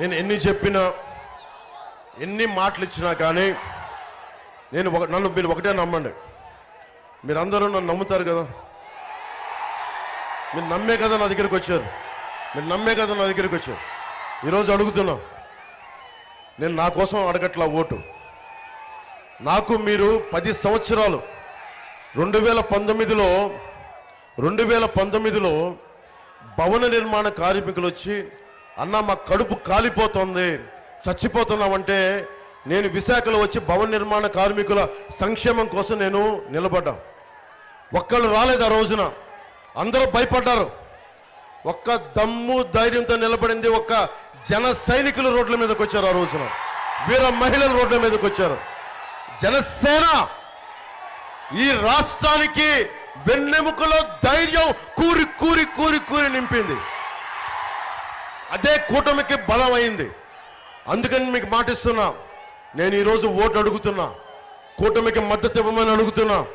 నేను ఎన్ని చెప్పినా ఎన్ని మాటలు ఇచ్చినా కానీ నేను ఒక నన్ను మీరు ఒకటే నమ్మండి. మీరందరూ నన్ను నమ్ముతారు కదా? మీరు నమ్మే కదా నా దగ్గరికి వచ్చారు? మీరు నమ్మే కదా నా దగ్గరికి వచ్చారు? ఈరోజు అడుగుతున్నా నేను నా కోసం అడగట్లా ఓటు. నాకు మీరు పది సంవత్సరాలు రెండు వేల పంతొమ్మిదిలో రెండు వేల పంతొమ్మిదిలో భవన నిర్మాణ కార్మికులు వచ్చి అన్న మా కడుపు కాలిపోతుంది. చచ్చిపోతున్నామంటే నేను విశాఖలో వచ్చి భవన నిర్మాణ కార్మికుల సంక్షేమం కోసం నేను నిలబడ్డా. ఒక్కళ్ళు రాలేదు ఆ రోజున. అందరూ భయపడ్డారు. ఒక్క దమ్ము ధైర్యంతో నిలబడింది ఒక్క జన సైనికులు రోడ్ల మీదకి వచ్చారు ఆ రోజున. వీర మహిళలు రోడ్ల మీదకి వచ్చారు. జనసేన ఈ రాష్ట్రానికి వెన్నెముకలో ధైర్యం కూరి కూరి కూరి కూరి నింపింది. అదే కూటమికి బలం అయింది అందుకని మీకు మాటిస్తున్నా నేను ఈరోజు ఓటు అడుగుతున్నా కూటమికి మద్దతు ఇవ్వమని అడుగుతున్నా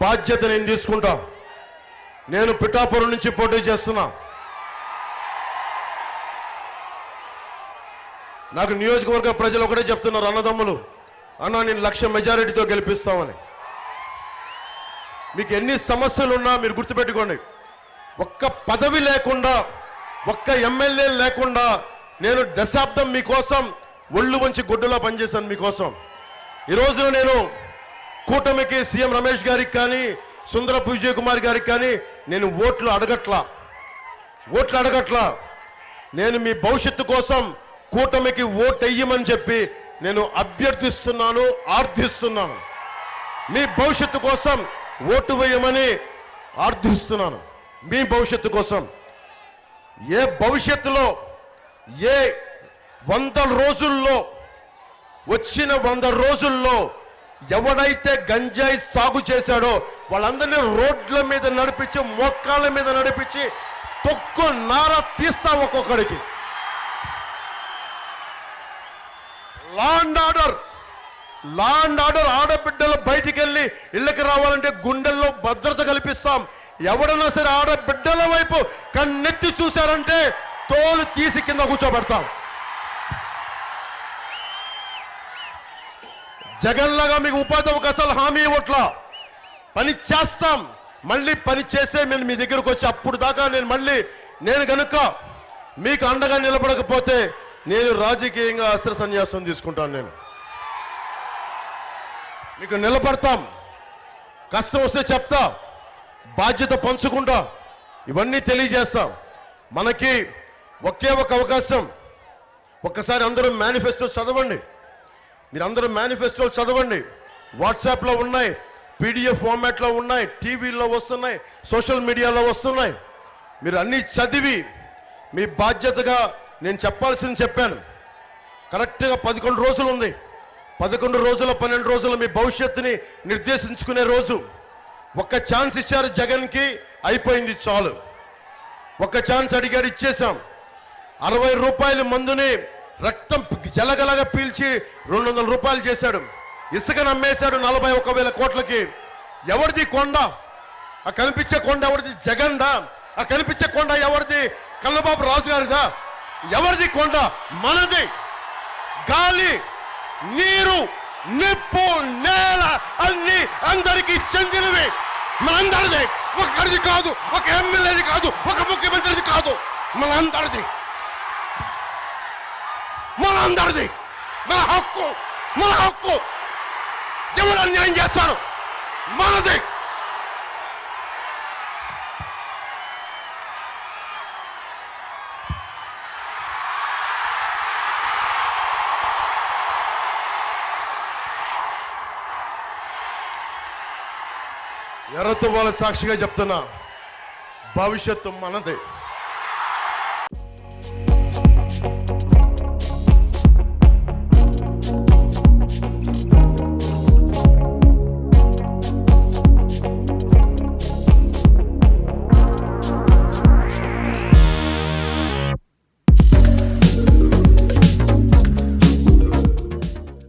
బాధ్యత నేను తీసుకుంటా. నేను పిఠాపురం నుంచి పోటీ చేస్తున్నా. నాకు నియోజకవర్గ ప్రజలు ఒకటే చెప్తున్నారు అన్నదమ్ములు అన్న నేను లక్ష మెజారిటీతో గెలిపిస్తామని. మీకు ఎన్ని సమస్యలున్నా మీరు గుర్తుపెట్టుకోండి. ఒక్క పదవి లేకుండా ఒక్క ఎమ్మెల్యే లేకుండా నేను దశాబ్దం మీకోసం ఒళ్ళు వంచి గుడ్డులో పనిచేశాను మీకోసం. ఈ రోజున నేను కూటమికి సీఎం రమేష్ గారికి కానీ సుందరపు విజయ్ కుమార్ గారికి కానీ నేను ఓట్లు అడగట్లా. ఓట్లు అడగట్లా. నేను మీ భవిష్యత్తు కోసం కూటమికి ఓటు వేయమని చెప్పి నేను అభ్యర్థిస్తున్నాను ఆర్థిస్తున్నాను. మీ భవిష్యత్తు కోసం ఓటు వేయమని ఆర్థిస్తున్నాను. మీ భవిష్యత్తు కోసం. ఏ భవిష్యత్తులో ఏ వంద రోజుల్లో వచ్చిన వంద రోజుల్లో ఎవడైతే గంజాయి సాగు చేశాడో వాళ్ళందరినీ రోడ్ల మీద నడిపించి మోకాళ్ళ మీద నడిపించి తొక్కు నార తీస్తాం ఒక్కొక్కడికి. Law and order law and order ఆడబిడ్డలు బయటికి వెళ్ళి ఇళ్ళకి రావాలంటే గుండెల్లో భద్రత కల్పిస్తాం. ఎవడన్నా సరే ఆడబిడ్డల వైపు కన్నెత్తి చూశారంటే తోలు తీసి కింద కూర్చోబెడతాం. జగన్లాగా మీకు ఉపాధి అవకాశాలు హామీ ఇవ్వట్లా. పని చేస్తాం. మళ్ళీ పని చేసే నేను మీ దగ్గరకు వచ్చి అప్పుడు దాకా నేను మళ్ళీ నేను కనుక మీకు అండగా నిలబడకపోతే నేను రాజకీయంగా అస్త్ర సన్యాసం తీసుకుంటాను నేను. మీకు నిలబడతాం. కష్టం వస్తే చెప్తా. బాధ్యత పంచుకుంటా. ఇవన్నీ తెలియజేస్తాం. మనకి ఒకే ఒక అవకాశం. ఒక్కసారి అందరూ మేనిఫెస్టో చదవండి. మీరందరూ మేనిఫెస్టోలు చదవండి. వాట్సాప్లో ఉన్నాయి పీడిఎఫ్ ఫార్మాట్లో ఉన్నాయి టీవీల్లో వస్తున్నాయి సోషల్ మీడియాలో వస్తున్నాయి. మీరు అన్నీ చదివి మీ బాధ్యతగా నేను చెప్పాల్సింది చెప్పాను. కరెక్ట్గా పదకొండు రోజులు ఉంది. పదకొండు రోజుల పన్నెండు రోజుల మీ భవిష్యత్తుని నిర్దేశించుకునే రోజు. ఒక్క ఛాన్స్ ఇచ్చారు జగన్కి అయిపోయింది చాలు. ఒక్క ఛాన్స్ అడిగాడు ఇచ్చేశాం. అరవై రూపాయల మందుని రక్తం జలగలగా పీల్చి రెండు వందల రూపాయలు చేశాడు. ఇసుకను అమ్మేశాడు నలభై ఒక వేల కోట్లకి. ఎవరిది కొండ? ఆ కనిపించే కొండ ఎవరిది? జగన్దా? ఆ కనిపించే కొండ ఎవరిది? కన్నబాబు రాజు గారిదా ఎవరిది కొండ? మనది. గాలి నీరు. నిప్పు నేల అన్ని అందరికీ చెందినవి. మనందరిది ఒకరిది కాదు ఒక ఎమ్మెల్యేది కాదు ఒక ముఖ్యమంత్రిది కాదు. మనందరిది మనందరిది మన హక్కు మన హక్కు. ఎవరు అన్యాయం చేస్తారు? మనది. ఎర్రతో వాళ్ళ సాక్షిగా చెప్తున్నా భవిష్యత్తు మనదే.